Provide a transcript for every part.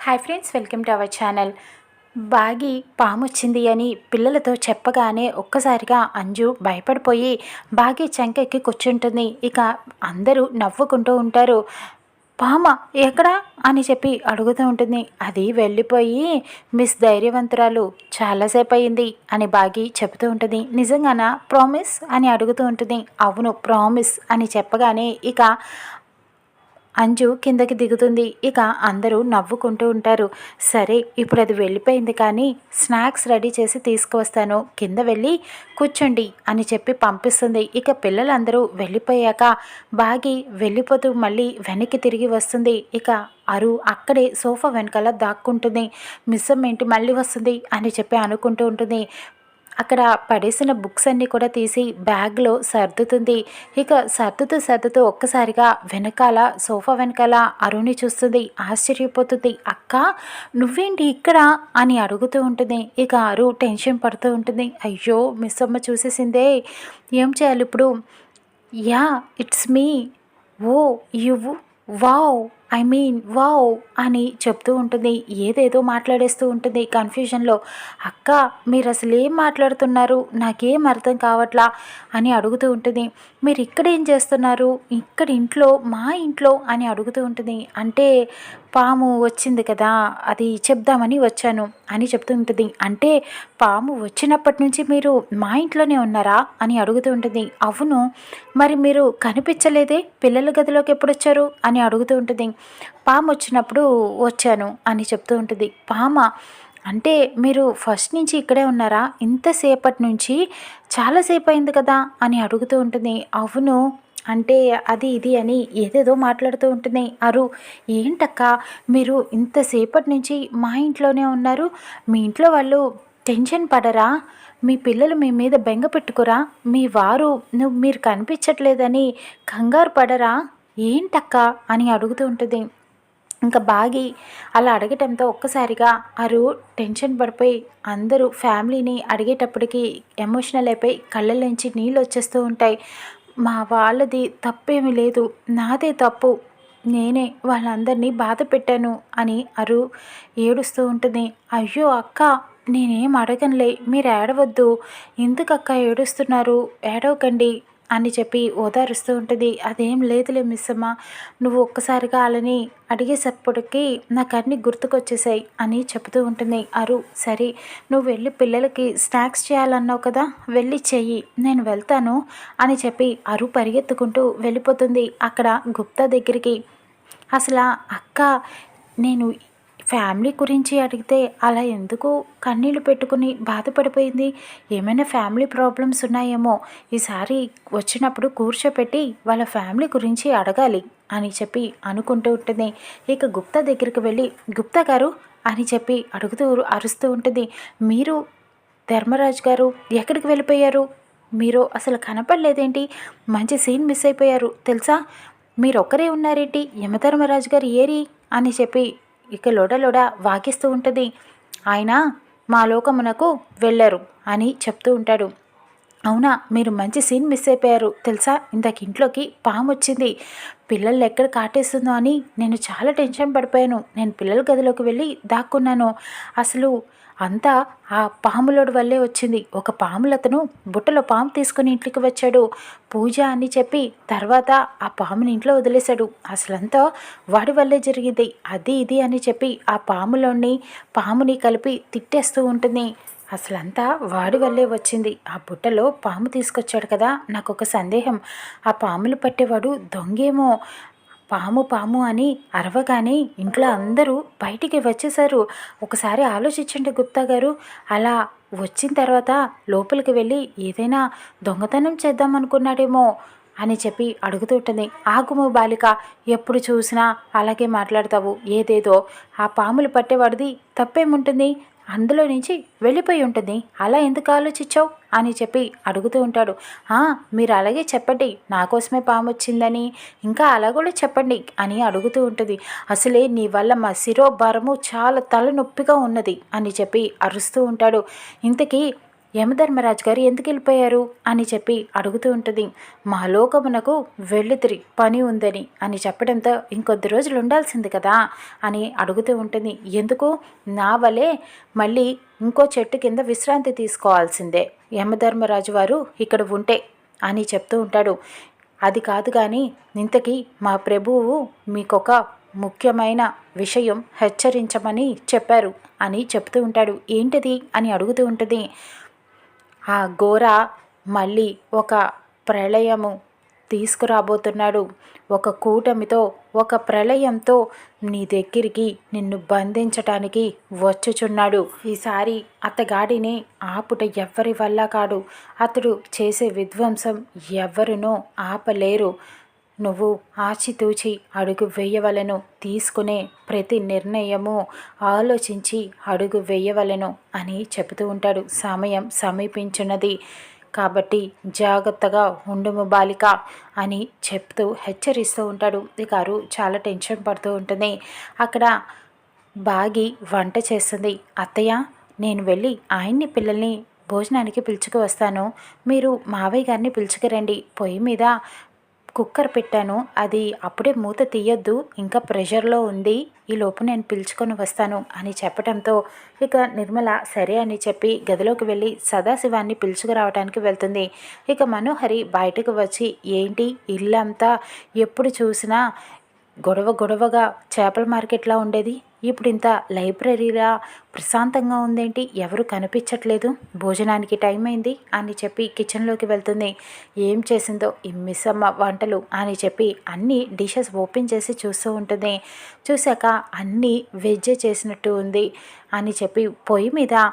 Hi friends welcome to our channel. బాగి పాము వచ్చింది అని పిల్లలతో చెప్పగానే ఒక్కసారిగా అంజు భయపడిపోయి బాగి చంకెక్కి కూర్చుంటుంది. ఇక అందరూ నవ్వుకుంటూ ఉంటారు. పామ ఎక్కడా? అని చెప్పి అడుగుతూ ఉంటుంది. అది వెళ్ళిపోయి మిస్ ధైర్యవంతురాలు చాలాసేపు అయింది అని బాగి చెబుతూ ఉంటుంది. నిజంగానా? ప్రామిస్? అని అడుగుతూ ఉంటుంది. అవును ప్రామిస్ అని చెప్పగానే ఇక అంజు కిందకి దిగుతుంది. ఇక అందరూ నవ్వుకుంటూ ఉంటారు. సరే ఇప్పుడు అది వెళ్ళిపోయింది కానీ స్నాక్స్ రెడీ చేసి తీసుకువస్తాను. కింద వెళ్ళి కూర్చోండి అని చెప్పి పంపిస్తుంది. ఇక పిల్లలందరూ వెళ్ళిపోయాక బాగి వెళ్ళిపోతూ మళ్ళీ వెనక్కి తిరిగి వస్తుంది. ఇక అరు అక్కడే సోఫా వెనకాల దాక్కుంటుంది. మిస్సమ్ ఏంటి మళ్ళీ వస్తుంది అని చెప్పి అనుకుంటూ ఉంటుంది. అక్కడ పడేసిన బుక్స్ అన్నీ కూడా తీసి బ్యాగ్లో సర్దుతుంది. ఇక సర్దుతూ సర్దుతూ ఒక్కసారిగా వెనకాల సోఫా వెనకాల అరుణి చూస్తుంది. ఆశ్చర్యపోతుంది. అక్క నువ్వేంటి ఇక్కడ? అని అడుగుతూ ఉంటుంది. ఇక అరు టెన్షన్ పడుతూ ఉంటుంది. అయ్యో మిస్ అమ్మ చూసేసిందే. ఏం చేయాలి ఇప్పుడు? Yeah it's me. Oh you wow. I mean wow అని చెప్తూ ఉంటుంది. ఏదేదో మాట్లాడేస్తూ ఉంటుంది కన్ఫ్యూజన్లో. అక్క మీరు అసలు ఏం మాట్లాడుతున్నారు? నాకేం అర్థం కావట్లా? అని అడుగుతూ ఉంటుంది. మీరు ఇక్కడ ఏం చేస్తున్నారు? ఇక్కడ ఇంట్లో మా ఇంట్లో? అని అడుగుతూ ఉంటుంది. అంటే పాము వచ్చింది కదా అది చెప్దామని వచ్చాను అని చెప్తూ ఉంటుంది. అంటే పాము వచ్చినప్పటి నుంచి మీరు మా ఇంట్లోనే ఉన్నారా? అని అడుగుతూ ఉంటుంది. అవును. మరి మీరు కనిపించలేదే? పిల్లల గదిలోకి ఎప్పుడు వచ్చారు అని అడుగుతూ ఉంటుంది. పాము వచ్చినప్పుడు వచ్చాను అని చెప్తూ ఉంటుంది. పామ? అంటే మీరు ఫస్ట్ నుంచి ఇక్కడే ఉన్నారా? ఇంతసేపటి నుంచి చాలాసేపు అయింది కదా? అని అడుగుతూ ఉంటుంది. అవును. అంటే అది ఇది అని ఏదేదో మాట్లాడుతూ ఉంటుంది. అరు ఏంటక్క? మీరు ఇంతసేపటి నుంచి మా ఇంట్లోనే ఉన్నారు. మీ ఇంట్లో వాళ్ళు టెన్షన్ పడరా? మీ పిల్లలు మీ మీద బెంగ పెట్టుకురా? మీ వారు నువ్వు మీరు కనిపించట్లేదని కంగారు పడరా? ఏంటక్క అని అడుగుతూ ఉంటుంది. ఇంకా బాగి అలా అడగటంతో ఒక్కసారిగా అరు టెన్షన్ పడిపోయి అందరూ ఫ్యామిలీని అడిగేటప్పటికి ఎమోషనల్ అయిపోయి కళ్ళలోంచి నీళ్ళు వచ్చేస్తూ ఉంటాయి. మా వాళ్ళది తప్పేమీ లేదు. నాదే తప్పు. నేనే వాళ్ళందరినీ బాధ పెట్టాను అని అరు ఏడుస్తూ ఉంటుంది. అయ్యో అక్క నేనేం అడగనులే. మీరు ఏడవద్దు. ఎందుకక్క ఏడుస్తున్నారు? ఏడవకండి. అని చెప్పి ఓదారుస్తూ ఉంటుంది. అదేం లేదులే మిస్ అమ్మ నువ్వు ఒక్కసారిగా వాళ్ళని అడిగేసప్పటికి నాకు అన్ని గుర్తుకొచ్చేసాయి అని చెబుతూ ఉంటుంది అరు. సరే నువ్వు వెళ్ళి పిల్లలకి స్నాక్స్ చేయాలన్నావు కదా వెళ్ళి చెయ్యి నేను వెళ్తాను అని చెప్పి అరు పరిగెత్తుకుంటూ వెళ్ళిపోతుంది అక్కడ గుప్తా దగ్గరికి. అసలు అక్క నేను ఫ్యామిలీ గురించి అడిగితే అలా ఎందుకు కన్నీళ్ళు పెట్టుకుని బాధపడిపోయింది? ఏమైనా ఫ్యామిలీ ప్రాబ్లమ్స్ ఉన్నాయేమో? ఈసారి వచ్చినప్పుడు కూర్చోపెట్టి వాళ్ళ ఫ్యామిలీ గురించి అడగాలి అని చెప్పి అనుకుంటూ ఉంటుంది. ఇక గుప్తా దగ్గరికి వెళ్ళి గుప్తా గారు అని చెప్పి అడుగుతూ అరుస్తూ ఉంటుంది. మీరు ధర్మరాజు గారు ఎక్కడికి వెళ్ళిపోయారు? మీరు అసలు కనపడలేదేంటి? మంచి సీన్ మిస్ అయిపోయారు తెలుసా? మీరు ఒక్కరే ఉన్నారేంటి? యమధర్మరాజు గారు ఏరి? అని చెప్పి ఇక లొడలొడ వాకిస్తూ ఉంటుంది. ఆయన మా లోకమునకు వెళ్ళరు అని చెప్తూ ఉంటాడు. అవునా మీరు మంచి సీన్ మిస్ అయిపోయారు. తెలుసా? ఇందాక ఇంట్లోకి పాము వచ్చింది. పిల్లల్ని ఎక్కడ కాటేస్తుందో అని నేను చాలా టెన్షన్ పడిపోయాను. నేను పిల్లల గదిలోకి వెళ్ళి దాక్కున్నాను. అసలు అంతా ఆ పాములోడు వల్లే వచ్చింది. ఒక పాములతను బుట్టలో పాము తీసుకుని ఇంట్లోకి వచ్చాడు. పూజ అని చెప్పి తర్వాత ఆ పాముని ఇంట్లో వదిలేశాడు. అసలంతా వాడి వల్లే జరిగింది. అది ఇది అని చెప్పి ఆ పాములోని పాముని కలిపి తిట్టేస్తూ ఉంటుంది. అసలంతా వాడి వల్లే వచ్చింది. ఆ బుట్టలో పాము తీసుకొచ్చాడు కదా నాకు ఒక సందేహం. ఆ పాములు పట్టేవాడు దొంగేమో. పాము పాము అని అరవగానే ఇంట్లో అందరూ బయటికి వచ్చేసారు ఒకసారి ఆలోచించండి గుప్తా గారు. అలా వచ్చిన తర్వాత లోపలికి వెళ్ళి ఏదైనా దొంగతనం చేద్దాం అనుకున్నాడేమో అని చెప్పి అడుగుతుంటుంది ఆగుము బాలిక ఎప్పుడు చూసినా అలాగే మాట్లాడతావు. ఏదేదో ఆ పాములు పట్టేవాడిది తప్పేముంటుంది? అందులో నుంచి వెళ్ళిపోయి ఉంటుంది. అలా ఎందుకు ఆలోచించావు? అని చెప్పి అడుగుతూ ఉంటాడు. మీరు అలాగే చెప్పండి. నా కోసమే పాము వచ్చిందని. ఇంకా అలా కూడా చెప్పండి అని అడుగుతూ ఉంటుంది. అసలే నీ వల్ల మా శిరోభారము చాలా తలనొప్పిగా ఉన్నది అని చెప్పి అరుస్తూ ఉంటాడు. ఇంతకీ యమధర్మరాజు గారు ఎందుకు వెళ్ళిపోయారు? అని చెప్పి అడుగుతూ ఉంటుంది. మా లోకమునకు వెళ్ళితిరి పని ఉందని అని చెప్పడంతో ఇంకొద్ది రోజులు ఉండాల్సింది కదా? అని అడుగుతూ ఉంటుంది. ఎందుకు? నా వలే మళ్ళీ ఇంకో చెట్టు కింద విశ్రాంతి తీసుకోవాల్సిందే. యమధర్మరాజు వారు ఇక్కడ ఉంటే అని చెప్తూ ఉంటాడు. అది కాదు కానీ ఇంతకీ మా ప్రభువు మీకొక ముఖ్యమైన విషయం హెచ్చరించమని చెప్పారు అని చెప్తూ ఉంటాడు. ఏంటిది? అని అడుగుతూ ఉంటుంది. ఆ ఘోర మళ్ళీ ఒక ప్రళయము తీసుకురాబోతున్నాడు. ఒక కూటమితో ఒక ప్రళయంతో నీ దగ్గరికి నిన్ను బంధించటానికి వచ్చుచున్నాడు. ఈసారి అతగాడిని ఆపుట ఎవ్వరి వల్ల కాడు అతడు చేసే విధ్వంసం ఎవ్వరునూ ఆపలేరు. నువ్వు ఆచితూచి అడుగు వేయవలను. తీసుకునే ప్రతి నిర్ణయము ఆలోచించి అడుగు వేయవలను అని చెబుతూ ఉంటాడు. సమయం సమీపించున్నది. కాబట్టి జాగ్రత్తగా ఉండుము బాలిక అని చెప్తూ హెచ్చరిస్తూ ఉంటాడు. గారు చాలా టెన్షన్ పడుతూ ఉంటుంది. అక్కడ బాగి వంట చేస్తుంది. అత్తయ్య నేను వెళ్ళి ఆయన్ని పిల్లల్ని భోజనానికి పిలుచుకు వస్తాను. మీరు మావయ్య గారిని పిలుచుకురండి. పొయ్యి మీద కుక్కర్ పెట్టాను. అది అప్పుడే మూత తీయొద్దు. ఇంకా ప్రెషర్లో ఉంది. ఈ లోపు నేను పిలుచుకొని వస్తాను అని చెప్పడంతో ఇక నిర్మల సరే అని చెప్పి గదిలోకి వెళ్ళి సదాశివాన్ని పిలుచుకురావడానికి వెళ్తుంది. ఇక మనోహరి బయటకు వచ్చి ఏంటి? ఇల్లంతా ఎప్పుడు చూసినా గొడవ గొడవగా చేపల మార్కెట్లా ఉండేది? ఇప్పుడు ఇంత లైబ్రరీలా ప్రశాంతంగా ఉందేంటి? ఎవరు కనిపించట్లేదు. భోజనానికి టైం అయింది అని చెప్పి కిచెన్లోకి వెళ్తుంది. ఏం చేసిందో? ఈ మిస్ అమ్మ వంటలు అని చెప్పి అన్ని డిషెస్ ఓపెన్ చేసి చూస్తూ ఉంటుంది. చూశాక అన్నీ వెజ్ చేసినట్టు ఉంది అని చెప్పి పొయ్యి మీద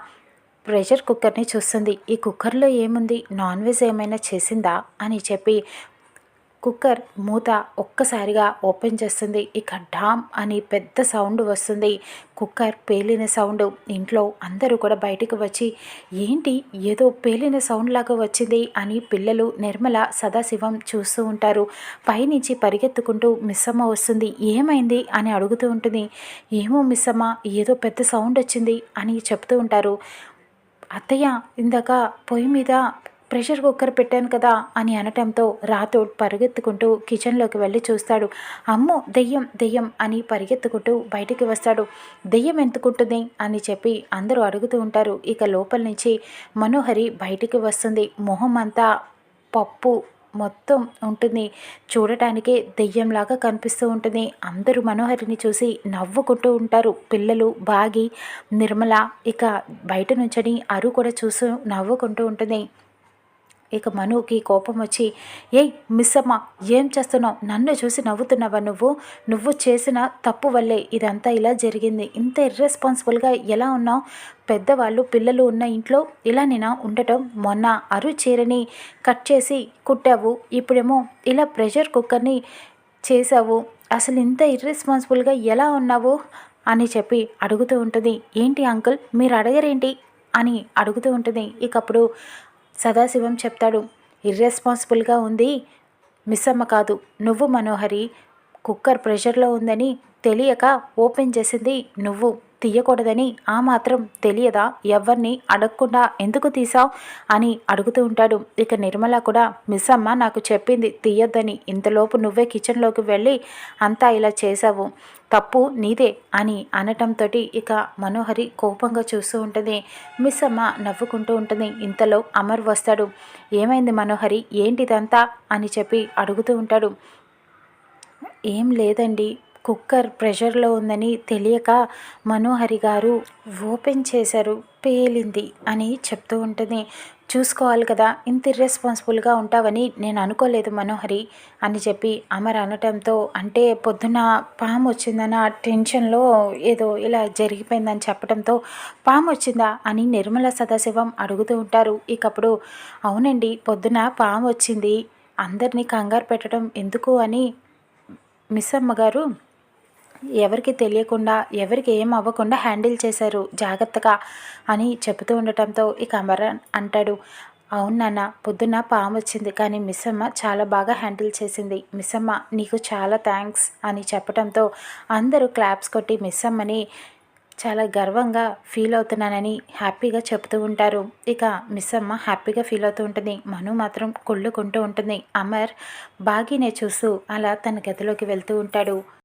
ప్రెషర్ కుక్కర్ని చూస్తుంది. ఈ కుక్కర్లో ఏముంది? నాన్ వెజ్ ఏమైనా చేసిందా? అని చెప్పి కుక్కర్ మూత ఒక్కసారిగా ఓపెన్ చేస్తుంది. ఇక డామ్ అని పెద్ద సౌండ్ వస్తుంది. కుక్కర్ పేలిన సౌండ్. ఇంట్లో అందరూ కూడా బయటకు వచ్చి ఏంటి? ఏదో పేలిన సౌండ్ లాగా వచ్చింది అని పిల్లలు నిర్మల సదాశివం చూస్తూ ఉంటారు. పైనుంచి పరిగెత్తుకుంటూ మిస్సమ్మ వస్తుంది. ఏమైంది? అని అడుగుతూ ఉంటుంది. ఏమో మిస్సమ్మ ఏదో పెద్ద సౌండ్ వచ్చింది అని చెప్తూ ఉంటారు. అత్తయ్య ఇందాక పొయ్యి మీద ప్రెషర్ కుక్కర్ పెట్టాను కదా అని అనటంతో రాథోడ్ పరిగెత్తుకుంటూ కిచెన్లోకి వెళ్ళి చూస్తాడు. అమ్మో దెయ్యం దెయ్యం అని పరిగెత్తుకుంటూ బయటికి వస్తాడు. దెయ్యం ఎందుకుంటుంది అని చెప్పి అందరూ అడుగుతూ ఉంటారు. ఇక లోపల నుంచి మనోహరి బయటికి వస్తుంది. మొహం అంతా పప్పు మొత్తం ఉంటుంది. చూడటానికే దెయ్యంలాగా కనిపిస్తూ ఉంటుంది. అందరూ మనోహరిని చూసి నవ్వుకుంటూ ఉంటారు. పిల్లలు బాగి నిర్మల ఇక బయట నుంచని అరు కూడా చూస్తూ నవ్వుకుంటూ ఉంటుంది. ఇక మనుకి కోపం వచ్చి ఏయ్ మిస్సమ్మ ఏం చేస్తున్నావు? నన్ను చూసి నవ్వుతున్నావా నువ్వు? నువ్వు చేసిన తప్పు వల్లే ఇదంతా ఇలా జరిగింది. ఇంత ఇర్రెస్పాన్సిబుల్గా ఎలా ఉన్నావు? పెద్దవాళ్ళు పిల్లలు ఉన్న ఇంట్లో ఇలా నేను ఉండటం? మొన్న అరు చీరని కట్ చేసి కుట్టావు. ఇప్పుడేమో ఇలా ప్రెషర్ కుక్కర్ని చేసావు అసలు ఇంత ఇర్రెస్పాన్సిబుల్గా ఎలా ఉన్నావు? అని చెప్పి అడుగుతూ ఉంటుంది. ఏంటి అంకుల్ మీరు అడగరేంటి? అని అడుగుతూ ఉంటుంది. ఇకప్పుడు సదాశివం చెప్తాడు ఇర్రెస్పాన్సిబుల్గా ఉంది. మిస్సమ్మ కాదు. నువ్వు మనోహరి కుక్కర్ ప్రెషర్లో ఉందని తెలియక ఓపెన్ చేసింది నువ్వు. తీయకూడదని ఆ మాత్రం తెలియదా? ఎవరిని అడగకుండా ఎందుకు తీసావు అని అడుగుతూ ఉంటాడు. ఇక నిర్మల కూడా మిస్ అమ్మ నాకు చెప్పింది తీయొద్దని. ఇంతలోపు నువ్వే కిచెన్లోకి వెళ్ళి అంతా ఇలా చేసావు తప్పు నీదే అని అనటంతో ఇక మనోహరి కోపంగా చూస్తూ ఉంటుంది. మిస్ అమ్మ నవ్వుకుంటూ ఉంటుంది. ఇంతలో అమర్ వస్తాడు. ఏమైంది మనోహరి? ఏంటిదంతా? అని చెప్పి అడుగుతూ ఉంటాడు. ఏం లేదండి. కుక్కర్ ప్రెషర్లో ఉందని తెలియక మనోహరి గారు ఓపెన్ చేశారు. పేలింది అని చెప్తూ ఉంటుంది. చూసుకోవాలి కదా ఇంత ఇర్రెస్పాన్సిబుల్గా ఉంటావని నేను అనుకోలేదు మనోహరి అని చెప్పి అమర్ అనటంతో అంటే పొద్దున పాము వచ్చిందన్న టెన్షన్లో ఏదో ఇలా జరిగిపోయిందని చెప్పడంతో పాము వచ్చిందా అని నిర్మల సదాశివం అడుగుతూ ఉంటారు. ఇకప్పుడు అవునండి పొద్దున పాము వచ్చింది. అందరినీ కంగారు పెట్టడం ఎందుకు అని? మిస్ అమ్మగారు ఎవరికి తెలియకుండా ఎవరికి ఏం అవ్వకుండా హ్యాండిల్ చేశారు జాగ్రత్తగా అని చెబుతూ ఉండటంతో ఇక అమరన్ అంటాడు అవును నాన్న పొద్దున్న పాము వచ్చింది కానీ మిస్ అమ్మ చాలా బాగా హ్యాండిల్ చేసింది. మిస్ అమ్మ నీకు చాలా థ్యాంక్స్ అని చెప్పడంతో అందరూ క్లాప్స్ కొట్టి మిస్ అమ్మని చాలా గర్వంగా ఫీల్ అవుతున్నానని హ్యాపీగా చెప్తూ ఉంటారు. ఇక మిస్ అమ్మ హ్యాపీగా ఫీల్ అవుతూ ఉంటుంది. మను మాత్రం కుళ్ళుకుంటూ ఉంటుంది. అమర్ బాగీనే చూస్తూ అలా తన గదిలోకి వెళ్తూ ఉంటాడు.